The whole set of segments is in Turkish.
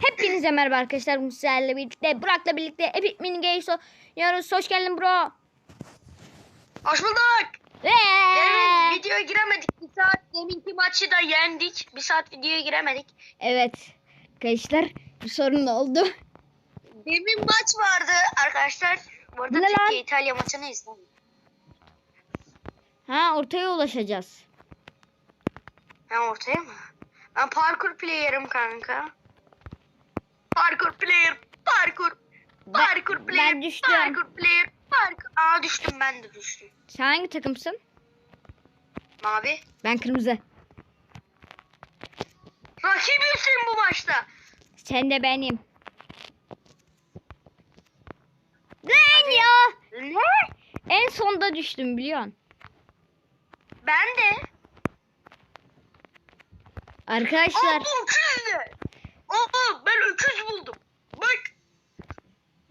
Hepinize merhaba arkadaşlar. Sizlerle birlikte Burak'la birlikte Epic Mini Games oynuyoruz. Hoş geldin bro. Hoş bulduk. Ve videoya giremedik. Bir saat deminki maçı da yendik. Bir saat videoya giremedik. evet arkadaşlar bir sorun oldu. Demin maç vardı arkadaşlar. Bu arada Ne lan? Türkiye İtalya maçını izledim. Ha ortaya ulaşacağız. Ben ortaya mı? Ben parkur player'ım kanka. Parkur player. Parkur. Ben- Parkur player. ben düştüm. Parkur player. Parkur. Aa düştüm ben de düştüm. Sen hangi takımsın? Mavi. Ben kırmızı. Rakibimsin bu maçta. Sen de benim. Lan ya. Ne? En sonda düştüm biliyorsun. Ben de. Arkadaşlar? Aa ben öküz buldum. Bak.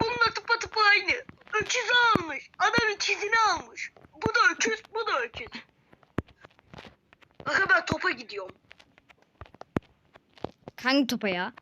Bununla tıpa tıpa aynı. Öküzü almış. Adam ikizini almış. Bu da öküz, bu da öküz. Bakın ben topa gidiyorum. Hangi topa ya?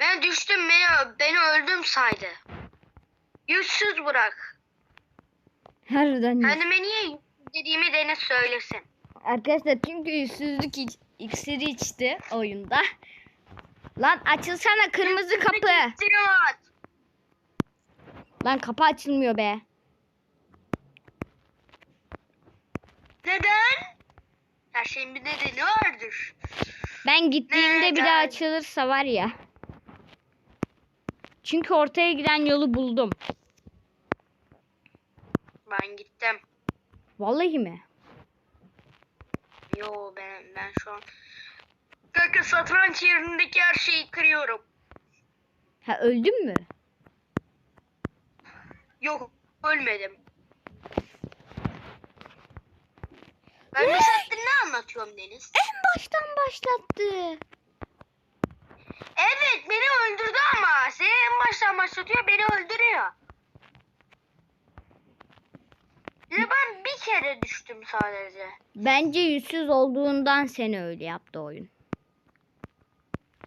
Ben düştüm beni beni öldüm saydı. Yüzsüz bırak. Harbiden Kendime niye dediğimi Deniz söylesin. Arkadaşlar çünkü yüzsüzlük iç, iksiri içti oyunda. Lan açılsana kırmızı kapı. Lan kapı açılmıyor be. Neden? Her şeyin bir nedeni vardır. Ben gittiğimde bir daha Neden? açılırsa var ya. Çünkü ortaya giden yolu buldum. Ben gittim. Vallahi mi? Yo ben ben şu an Kanka satranç yerindeki her şeyi kırıyorum. Ha öldün mü? Yok ölmedim. Ben saattir ne anlatıyorum Deniz? En baştan başlattı. Evet beni öldürdü ama seni en baştan başlatıyor beni öldürüyor. Ya ben bir kere düştüm sadece. Bence yüzsüz olduğundan seni öyle yaptı oyun.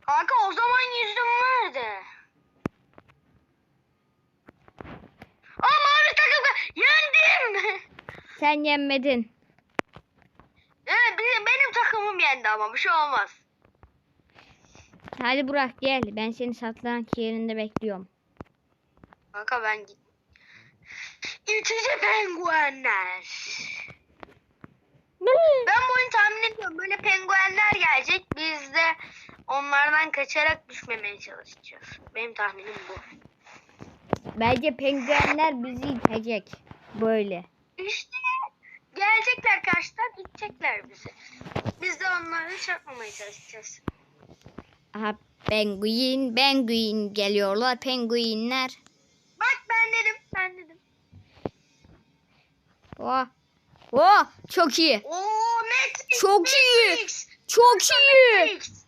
Kanka o zaman yüzüm vardı. Aa mavi takım yendim. Sen yenmedin. Evet benim, benim takımım yendi ama bir şey olmaz. Hadi Burak gel. Ben seni satranç yerinde bekliyorum. Kanka ben git. İtici penguenler. Ben bu oyunu tahmin ediyorum. Böyle penguenler gelecek. Biz de onlardan kaçarak düşmemeye çalışacağız. Benim tahminim bu. Bence penguenler bizi itecek. Böyle. İşte gelecekler karşıdan itecekler bizi. Biz de onları çarpmamaya çalışacağız. Aha penguin, penguin geliyorlar penguinler. Bak ben dedim, ben dedim. Oh. Oh çok iyi. Oo Matrix. Çok iyi. Matrix. Çok iyi. Matrix.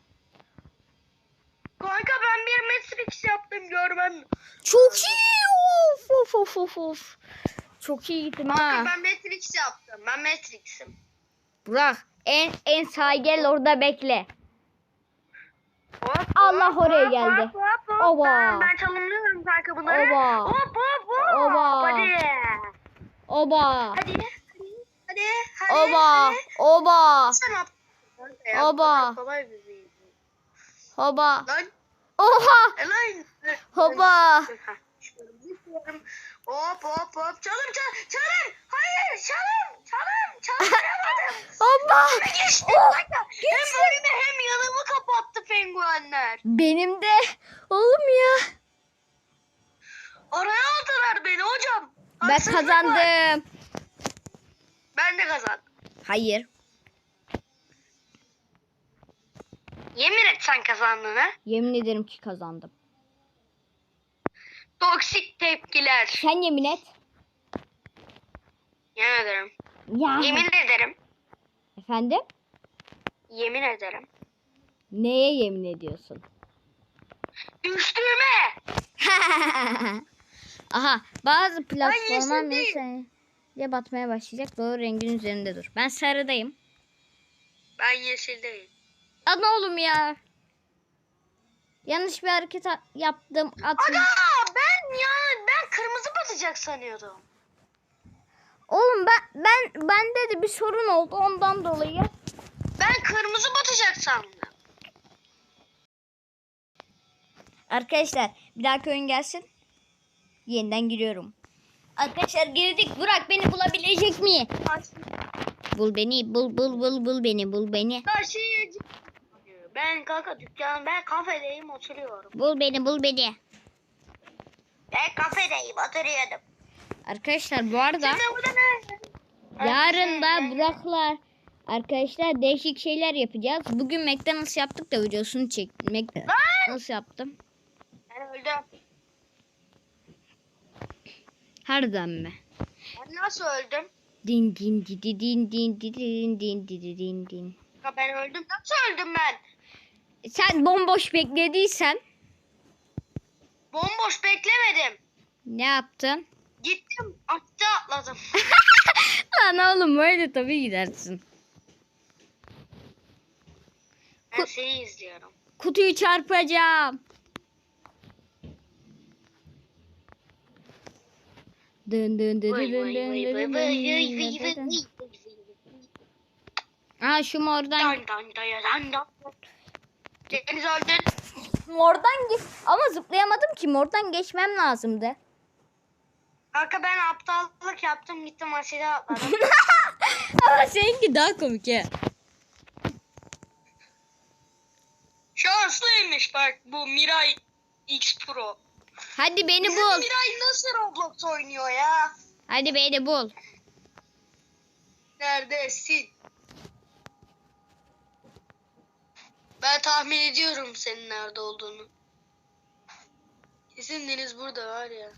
Kanka ben bir Matrix yaptım görmen. Çok iyi. Of of of of. Çok iyi gittim ha. ben Matrix yaptım. Ben Matrix'im. Burak en en sağ gel orada bekle. Hop, Allah hop, oraya hop, geldi. Hop, hop, hop. Oba. Ben, ben çalımlıyorum kanka bunları. Oba. Hop hop hop. Oba. Hadi. Oba. Hadi. Hadi. Hadi. Oba. Hadi. Oba. Sen at. Oba. şey. Oba. Oha. e Hop hop hop. Çalım çal. Çalım. Hayır çalım. Çalım. Çalım. Oba. Geçti. Oh. Hem önümü hem yanımı kapattı penguenler. Benim de. Oğlum ya. Oraya aldılar beni hocam. Ben Haksızlık var. kazandım. Ben de kazandım. Hayır. Yemin et sen kazandığını. Yemin ederim ki kazandım. Toksik tepkiler. Sen yemin et. Yemin ederim. Ya. Yemin ederim. Efendim? Yemin ederim. Neye yemin ediyorsun? Düştüğüme. Aha bazı platformlar mesela ya batmaya başlayacak. Doğru rengin üzerinde dur. Ben sarıdayım. Ben yeşildeyim. Lan oğlum ya. Yanlış bir hareket yaptım. Atın. Aga ben ya ben kırmızı batacak sanıyordum. Oğlum ben ben bende de bir sorun oldu ondan dolayı. Ben kırmızı batacak sandım. Arkadaşlar bir dahaki oyun gelsin. Yeniden giriyorum. Arkadaşlar girdik. Burak beni bulabilecek mi? Bul beni, bul bul bul bul beni, bul beni. Ben kanka dükkan ben kafedeyim oturuyorum. Bul beni, bul beni. Ben kafedeyim oturuyordum. Arkadaşlar bu arada Sen de burada yarın da Burak'la arkadaşlar değişik şeyler yapacağız. Bugün McDonald's yaptık da videosunu çektim. McDonald's yaptım. Ben öldüm. Harbiden mi? Ben nasıl öldüm? Din din di di din din di din din di di din din. Ya ben öldüm. Nasıl öldüm ben? Sen bomboş beklediysen Bomboş beklemedim. ne yaptın? Gittim atta atladım. Lan oğlum böyle tabii gidersin. Ben seni izliyorum. Kutuyu çarpacağım. Dın vay vay dın vay dın dın. vay. Aa şu mordan Dan dan dan dan dan. Deniz öldün. Mordan geç ama zıplayamadım ki mordan geçmem lazımdı. Kanka ben aptallık yaptım gittim aşağıya atladım. ama seninki daha komik he. Şanslıymış bak bu Miray X Pro. Hadi beni Bizim bul. Miray nasıl Roblox oynuyor ya? Hadi beni bul. Neredesin? Ben tahmin ediyorum senin nerede olduğunu. Kesin Deniz burada var ya.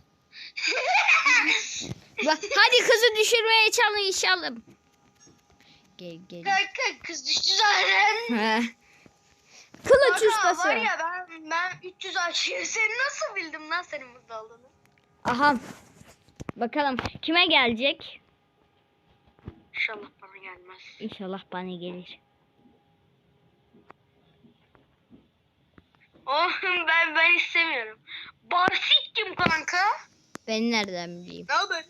Bak, hadi kızı düşürmeye çalışalım. Gel gel. Kanka kız düştü zaten. He. Kılıç Kanka ustası. var ya ben, ben 300 aşıyor. Seni nasıl bildim lan senin burada olduğunu? Aha. Bakalım kime gelecek? İnşallah bana gelmez. İnşallah bana gelir. Oh ben ben istemiyorum. Barsit kim kanka? Ben nereden bileyim? Ne haber?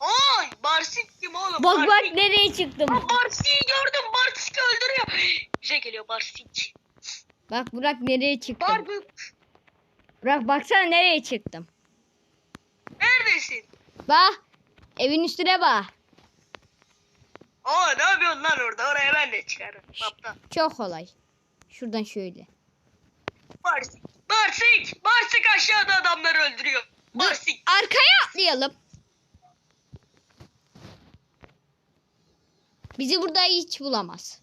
Oy Barsit kim oğlum? Bak bak nereye çıktım. Aa, Barsik'i gördüm. Barsik öldürüyor. Bize geliyor Barsik. Bak Burak nereye çıktım. Barbuk. Burak baksana nereye çıktım. Neredesin? Bak evin üstüne bak. Aa ne yapıyorsun lan orada? Oraya ben de çıkarım. Çok kolay. Şuradan şöyle. Barsik. Barsik. Barsik aşağıda adamları öldürüyor. Barsik. Arkaya atlayalım. Bizi burada hiç bulamaz.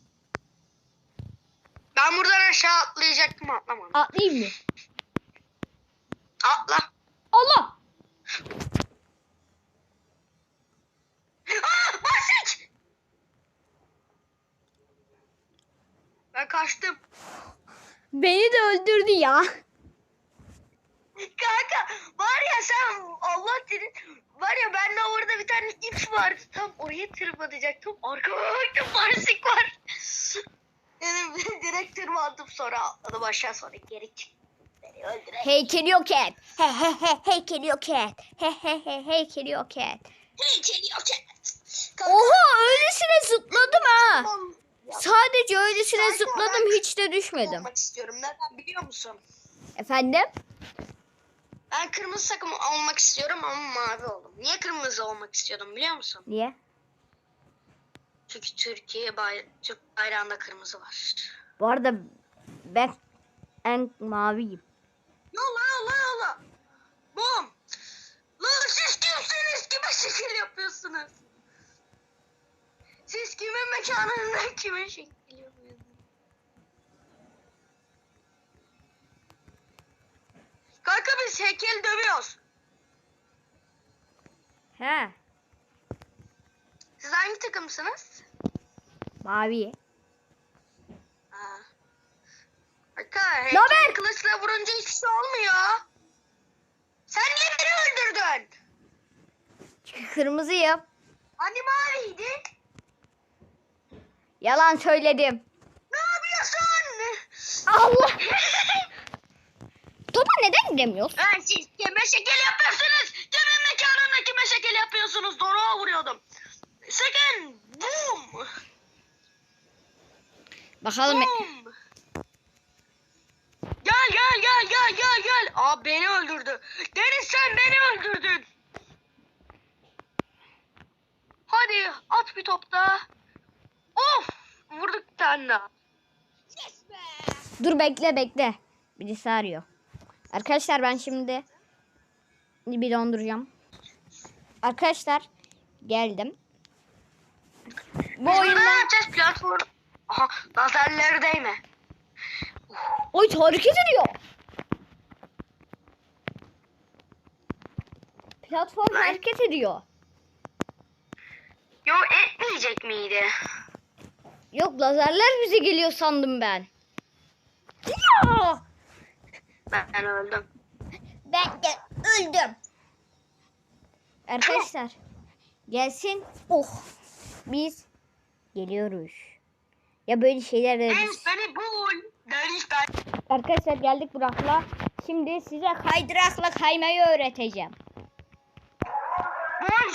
Ben buradan aşağı atlayacaktım atlamadım. Atlayayım mı? Atla. Allah! Aa. Ben kaçtım. Beni de öldürdü ya. Kanka var ya sen Allah dedi var ya bende orada bir tane ip vardı tam oraya tırmanacaktım arkama baktım parsik var. Yani direkt tırmandım sonra atladım aşağı sonra geri çıktım. Beni öldüren. Heykeli yok et. He he he heykeli yok et. He he he heykeli yok et. Heykeli yok et. Kanka, Oha öylesine zıpladım ha. tamam. Sadece öylesine Kanka, zıpladım ben- hiç de düşmedim. olmak istiyorum. Neden biliyor musun? Efendim? Ben kırmızı takım olmak istiyorum ama mavi oldum. Niye kırmızı olmak istiyordum biliyor musun? Niye? Çünkü Türkiye bay Türk bayrağında kırmızı var. Bu arada ben en maviyim. Yolla yolla yolla. Bum. Lan siz kimsiniz? Kime şekil yapıyorsunuz? Siz kimin mekanında kime şekil yapıyorsunuz? Kanka biz heykel dövüyoruz. He. Siz hangi takımsınız? Mavi. Ha. Kanka heykel kılıçla vurunca hiçbir şey olmuyor. Sen niye beni öldürdün? Çünkü kırmızıyım. Hani maviydi? Yalan söyledim. Ne yapıyorsun? Allah. Topa neden giremiyoruz? Ha, siz kime şekil yapıyorsunuz? Canın mekanında kime şekil yapıyorsunuz? Doruğa vuruyordum. Second. Boom. Bakalım. Boom. Gel gel gel gel gel gel. Aa beni öldürdü. Deniz sen beni öldürdün. Hadi at bir top daha. Of vurduk bir tane daha. Dur bekle bekle. Birisi arıyor. Arkadaşlar ben şimdi bir donduracağım. Arkadaşlar geldim. Bu oyunda yapacağız platform? Aha lazerleri değme. Oy hareket ediyor. Platform Lan. hareket ediyor. Yo etmeyecek miydi? Yok lazerler bize geliyor sandım ben. Ya! Ben öldüm. Ben de öldüm. Arkadaşlar gelsin. Oh. Biz geliyoruz. Ya böyle şeyler de ben. Arkadaşlar geldik Burak'la. Şimdi size kaydırakla kaymayı öğreteceğim.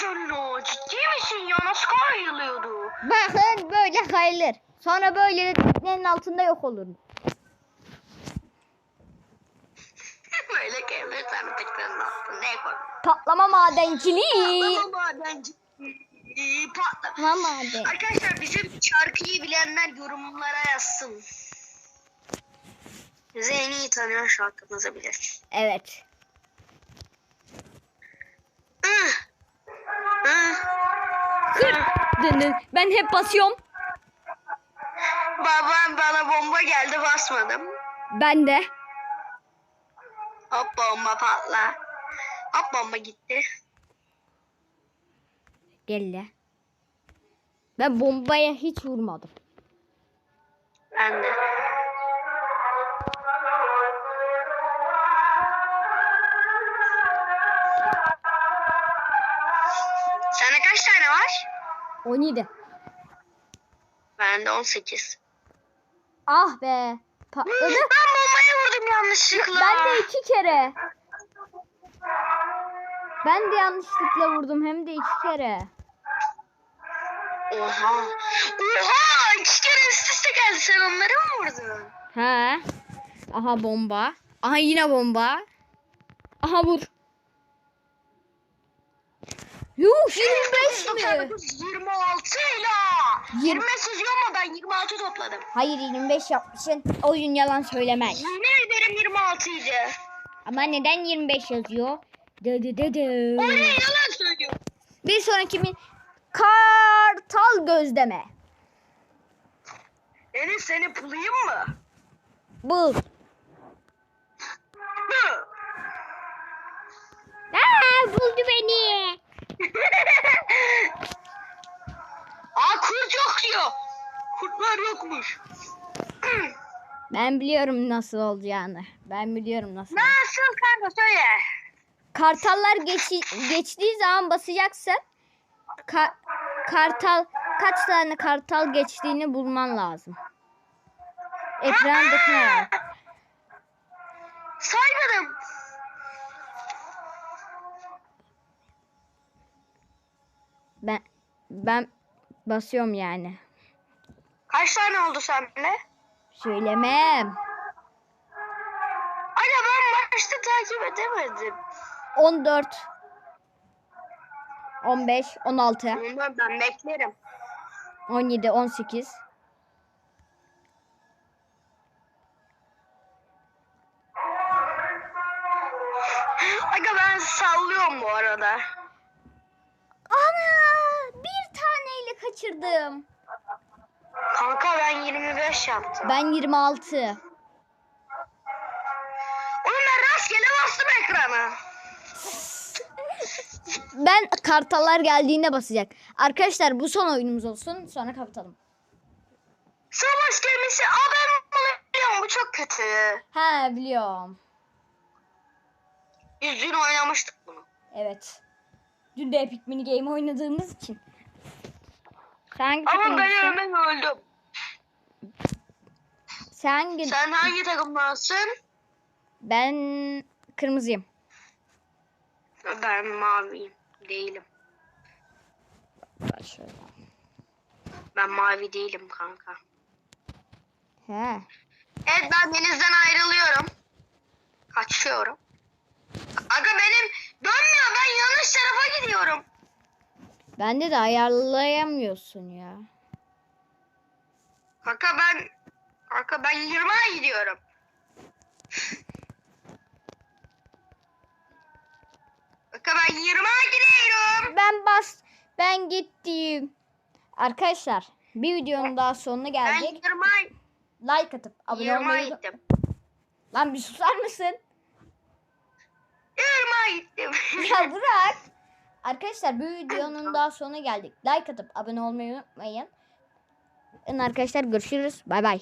Canına ciddi misin ya nasıl kayılıyordu? Bakın böyle kayılır. Sonra böyle teknenin altında yok olur. Böyle kayılır sen teknenin altında ne koy? Patlama madenciliği. Patlama madenci. Patla. Patlama maden. Arkadaşlar bizim şarkıyı bilenler yorumlara yazsın. Bizi en iyi tanıyan şarkımızı bilir. Evet. Ih. Kır. Dın dın. Ben hep basıyorum. Babam bana bomba geldi basmadım. Ben de. Hop bomba patla. Hop bomba gitti. Gelle. Ben bombaya hiç vurmadım. Ben de. Var? 17. Bende 18. Ah be. Patladı. Ben bombaya vurdum yanlışlıkla. Ben de iki kere. Ben de yanlışlıkla vurdum hem de iki kere. Oha. Oha! İki kere üst üste geldi. Sen onları mı vurdun? He. Aha bomba. Aha yine bomba. Aha vur. Yuh 25 mi? 26 ile. Yirmi- 25 yazıyor ama ben 26 topladım. Hayır 25 yapmışsın. Oyun yalan söylemez. Yemin ederim 26 idi. Ama neden 25 yazıyor? Dı dı. O ne yalan söylüyor. Bir sonraki bir kartal gözleme. Enes seni bulayım mı? Bul. Aa, buldu beni. Aa kurt yok diyor. Kurtlar yokmuş. Ben biliyorum nasıl olacağını. Ben biliyorum nasıl. Nasıl kanka söyle. Kartallar geçi, geçtiği zaman basacaksın. Ka- kartal kaç tane kartal geçtiğini bulman lazım. Ekrandakine. Saymadım. Ben basıyorum yani. Kaç tane oldu sende? Söylemem. Aga ben başta takip edemedim. 14 15 16 Ondan ben beklerim. 17 18 Aga ben sallıyorum bu arada. Kaçırdım. Kanka ben 25 yaptım. Ben 26. Oğlum ben rastgele bastım ekrana. Ben kartallar geldiğinde basacak. Arkadaşlar bu son oyunumuz olsun. Sonra kapatalım. Savaş gemisi. Aa ben bunu biliyorum bu çok kötü. He biliyorum. Biz dün oynamıştık bunu. Evet. Dün de Epic Mini Game oynadığımız için. Sen hangi Ama ben hemen öldüm. Sen hangi? Sen hangi takımdansın? Ben kırmızıyım. Ben maviyim. Değilim. Bak şöyle. Ben mavi değilim kanka. He. Evet ben denizden ayrılıyorum. Kaçıyorum. Aga benim dönmüyor. Ben yanlış tarafa gidiyorum. Bende de ayarlayamıyorsun ya. Kanka ben kanka ben 20'a gidiyorum. Kanka ben 20'a gidiyorum. Ben bas. Ben gittim. Arkadaşlar bir videonun daha sonuna Ben geldik. 20'a Like atıp abone 20'a olmayı gittim. Lan bir susar mısın? 20'a gittim. Ya bırak. Arkadaşlar bu videonun daha sonuna geldik. Like atıp abone olmayı unutmayın. Arkadaşlar görüşürüz. Bay bay.